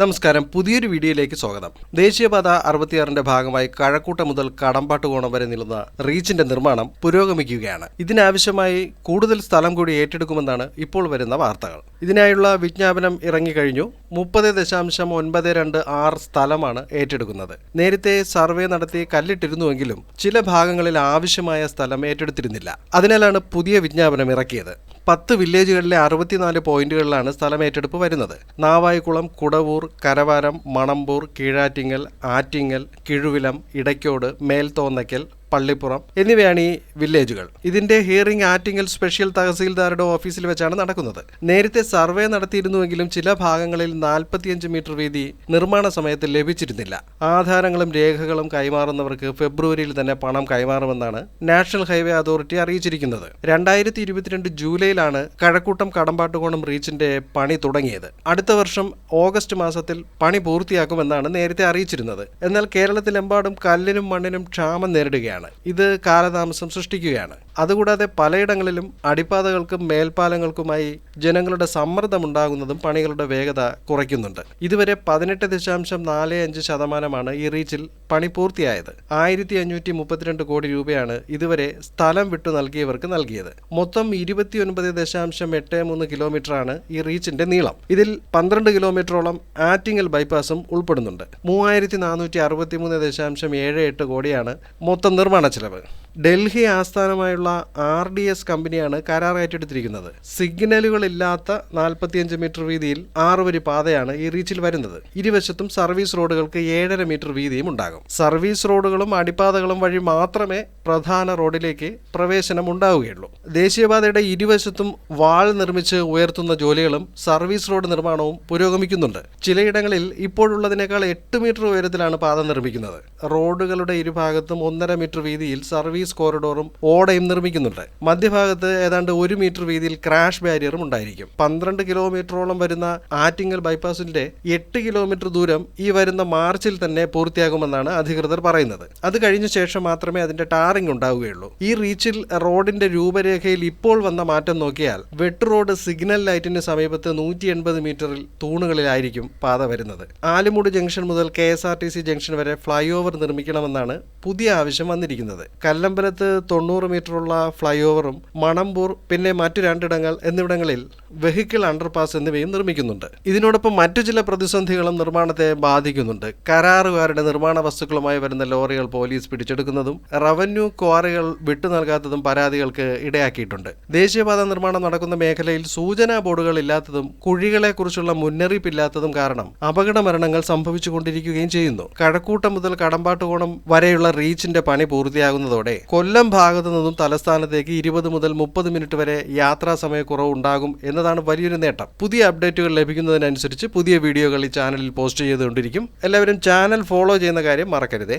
നമസ്കാരം. പുതിയൊരു വീഡിയോയിലേക്ക് സ്വാഗതം. ദേശീയപാത അറുപത്തിയാറിന്റെ ഭാഗമായി കഴക്കൂട്ട മുതൽ കടമ്പാട്ടുകോണം വരെ നീളുന്ന റീച്ചിന്റെ നിർമ്മാണം പുരോഗമിക്കുകയാണ്. ഇതിനാവശ്യമായി കൂടുതൽ സ്ഥലം കൂടി ഏറ്റെടുക്കുമെന്നാണ് ഇപ്പോൾ വരുന്ന വാർത്തകൾ. ഇതിനായുള്ള വിജ്ഞാപനം ഇറങ്ങിക്കഴിഞ്ഞു. മുപ്പത് ദശാംശം ഒൻപത് രണ്ട് ആറ് സ്ഥലമാണ് ഏറ്റെടുക്കുന്നത്. നേരത്തെ സർവേ നടത്തി കല്ലിട്ടിരുന്നുവെങ്കിലും ചില ഭാഗങ്ങളിൽ ആവശ്യമായ സ്ഥലം ഏറ്റെടുത്തിരുന്നില്ല. അതിനാലാണ് പുതിയ വിജ്ഞാപനം ഇറക്കിയത്. പത്ത് വില്ലേജുകളിലെ അറുപത്തിനാല് പോയിന്റുകളിലാണ് സ്ഥലം ഏറ്റെടുപ്പ് വരുന്നത്. നാവായിക്കുളം കുടവൂർ കരവാരം മണമ്പൂർ കീഴാറ്റിങ്ങൽ ആറ്റിങ്ങൽ കിഴുവിലം ഇടയ്ക്കോട് മേൽത്തോന്നയ്ക്കൽ പള്ളിപ്പുറം എന്നിവയാണ് ഈ വില്ലേജുകൾ. ഇതിന്റെ ഹിയറിംഗ് ആറ്റിങ്ങൽ സ്പെഷ്യൽ തഹസീൽദാരുടെ ഓഫീസിൽ വെച്ചാണ് നടക്കുന്നത്. നേരത്തെ സർവേ നടത്തിയിരുന്നുവെങ്കിലും ചില ഭാഗങ്ങളിൽ നാൽപ്പത്തിയഞ്ച് മീറ്റർ വീതി നിർമ്മാണ സമയത്ത് ലഭിച്ചിരുന്നില്ല. ആധാരങ്ങളും രേഖകളും കൈമാറുന്നവർക്ക് ഫെബ്രുവരിയിൽ തന്നെ പണം കൈമാറുമെന്നാണ് നാഷണൽ ഹൈവേ അതോറിറ്റി അറിയിച്ചിരിക്കുന്നത്. രണ്ടായിരത്തി ഇരുപത്തിരണ്ട് ജൂലൈയിലാണ് കഴക്കൂട്ടം കടമ്പാട്ടുകോണം റീച്ചിന്റെ പണി തുടങ്ങിയത്. അടുത്ത വർഷം ഓഗസ്റ്റ് മാസത്തിൽ പണി പൂർത്തിയാക്കുമെന്നാണ് നേരത്തെ അറിയിച്ചിരുന്നത്. എന്നാൽ കേരളത്തിലെമ്പാടും കല്ലിനും മണ്ണിനും ക്ഷാമം നേരിടുകയാണ്. ഇത് കാലതാമസം സൃഷ്ടിക്കുകയാണ്. അതുകൂടാതെ പലയിടങ്ങളിലും അടിപ്പാതകൾക്കും മേൽപ്പാലങ്ങൾക്കുമായി ജനങ്ങളുടെ സമ്മർദ്ദമുണ്ടാകുന്നതും പണികളുടെ വേഗത കുറയ്ക്കുന്നുണ്ട്. ഇതുവരെ പതിനെട്ട് ദശാംശം നാല് അഞ്ച് ശതമാനമാണ് ഈ റീച്ചിൽ പണി പൂർത്തിയായത്. ആയിരത്തി അഞ്ഞൂറ്റി മുപ്പത്തിരണ്ട് കോടി രൂപയാണ് ഇതുവരെ സ്ഥലം വിട്ടു നൽകിയവർക്ക് നൽകിയത്. മൊത്തം ഇരുപത്തിയൊൻപത് ദശാംശം എട്ട് മൂന്ന് കിലോമീറ്ററാണ് ഈ റീച്ചിന്റെ നീളം. ഇതിൽ പന്ത്രണ്ട് കിലോമീറ്ററോളം ആറ്റിങ്ങൽ ബൈപ്പാസും ഉൾപ്പെടുന്നുണ്ട്. മൂവായിരത്തി നാനൂറ്റി അറുപത്തി മൂന്ന് ദശാംശം ഏഴ് എട്ട് കോടിയാണ് മൊത്തം നിർമ്മാണ ചെലവ്. ഡൽഹി ആസ്ഥാനമായുള്ള ആർ ഡി എസ് കമ്പനിയാണ് കരാർ ഏറ്റെടുത്തിരിക്കുന്നത്. സിഗ്നലുകളില്ലാത്ത നാൽപ്പത്തിയഞ്ച് മീറ്റർ വീതിയിൽ ആറ് വരി പാതയാണ് ഈ റീച്ചിൽ വരുന്നത്. ഇരുവശത്തും സർവീസ് റോഡുകൾക്ക് ഏഴര മീറ്റർ വീതിയും ഉണ്ടാകും. സർവീസ് റോഡുകളും അടിപ്പാതകളും വഴി മാത്രമേ പ്രധാന റോഡിലേക്ക് പ്രവേശനം ഉണ്ടാവുകയുള്ളൂ. ദേശീയപാതയുടെ ഇരുവശത്തും വാൾ നിർമ്മിച്ച് ഉയർത്തുന്ന ജോലികളും സർവീസ് റോഡ് നിർമ്മാണവും പുരോഗമിക്കുന്നുണ്ട്. ചിലയിടങ്ങളിൽ ഇപ്പോഴുള്ളതിനേക്കാൾ എട്ട് മീറ്റർ ഉയരത്തിലാണ് പാത നിർമ്മിക്കുന്നത്. റോഡുകളുടെ ഇരുഭാഗത്തും ഒന്നര മീറ്റർ വീതിയിൽ സർവീസ് കോറിഡോറും ഓടയും നിർമ്മിക്കുന്നുണ്ട്. മധ്യഭാഗത്ത് ഏതാണ്ട് ഒരു മീറ്റർ വീതിയിൽ ക്രാഷ് ബാരിയറും ഉണ്ടായിരിക്കും. പന്ത്രണ്ട് കിലോമീറ്ററോളം വരുന്ന ആറ്റിങ്ങൽ ബൈപ്പാസിന്റെ എട്ട് കിലോമീറ്റർ ദൂരം ഈ വരുന്ന മാർച്ചിൽ തന്നെ പൂർത്തിയാകുമെന്നാണ് അധികൃതർ പറയുന്നത്. അത് കഴിഞ്ഞ ശേഷം മാത്രമേ അതിന്റെ ടാറിംഗ് ഉണ്ടാവുകയുള്ളൂ. ഈ റീച്ചിൽ റോഡിന്റെ രൂപരേഖയിൽ ഇപ്പോൾ വന്ന മാറ്റം നോക്കിയാൽ വെട്ട് റോഡ് സിഗ്നൽ ലൈറ്റിന് സമീപത്ത് നൂറ്റി എൺപത് മീറ്ററിൽ തൂണുകളിലായിരിക്കും പാത വരുന്നത്. ആലുമൂട് ജംഗ്ഷൻ മുതൽ K S R T C junction വരെ ഫ്ലൈ ഓവർ നിർമ്മിക്കണമെന്നാണ് പുതിയ ആവശ്യം വന്നിരിക്കുന്നത്. കല്ലമ്പലത്ത് തൊണ്ണൂറ് മീറ്ററുള്ള ഫ്ലൈ ഓവറും മണമ്പൂർ പിന്നെ മറ്റു രണ്ടിടങ്ങൾ എന്നിവിടങ്ങളിൽ വെഹിക്കിൾ അണ്ടർപാസ് എന്നിവയും നിർമ്മിക്കുന്നുണ്ട്. ഇതിനോടൊപ്പം മറ്റു ചില പ്രതിസന്ധികളും നിർമ്മാണത്തെ ബാധിക്കുന്നുണ്ട്. കരാറുകാരുടെ നിർമ്മാണ വസ്തുക്കളുമായി വരുന്ന ലോറികൾ പോലീസ് പിടിച്ചെടുക്കുന്നതും റവന്യൂ ക്വാറികൾ വിട്ടു നൽകാത്തതും പരാതികൾക്ക് ഇടയാക്കിയിട്ടുണ്ട്. ദേശീയപാത നിർമ്മാണം നടക്കുന്ന മേഖലയിൽ സൂചനാ ബോർഡുകൾ ഇല്ലാത്തതും കുഴികളെക്കുറിച്ചുള്ള മുന്നറിയിപ്പില്ലാത്തതും കാരണം അപകട മരണങ്ങൾ സംഭവിച്ചുകൊണ്ടിരിക്കുകയും ചെയ്യുന്നു. കഴക്കൂട്ടം മുതൽ കടമ്പാട്ടുകോണം വരെയുള്ള റീച്ചിന്റെ പണി പൂർത്തിയാകുന്നതോടെ കൊല്ലം ഭാഗത്തു നിന്നും തലസ്ഥാനത്തേക്ക് ഇരുപത് മുതൽ മുപ്പത് മിനിറ്റ് വരെ യാത്രാ സമയക്കുറവ് ഉണ്ടാകും എന്നതാണ് വലിയൊരു നേട്ടം. പുതിയ അപ്ഡേറ്റുകൾ ലഭിക്കുന്നതിനനുസരിച്ച് പുതിയ വീഡിയോകൾ ഈ ചാനലിൽ പോസ്റ്റ് ചെയ്തുകൊണ്ടിരിക്കും. എല്ലാവരും ചാനൽ ഫോളോ ചെയ്യുന്ന കാര്യം മറക്കരുതേ.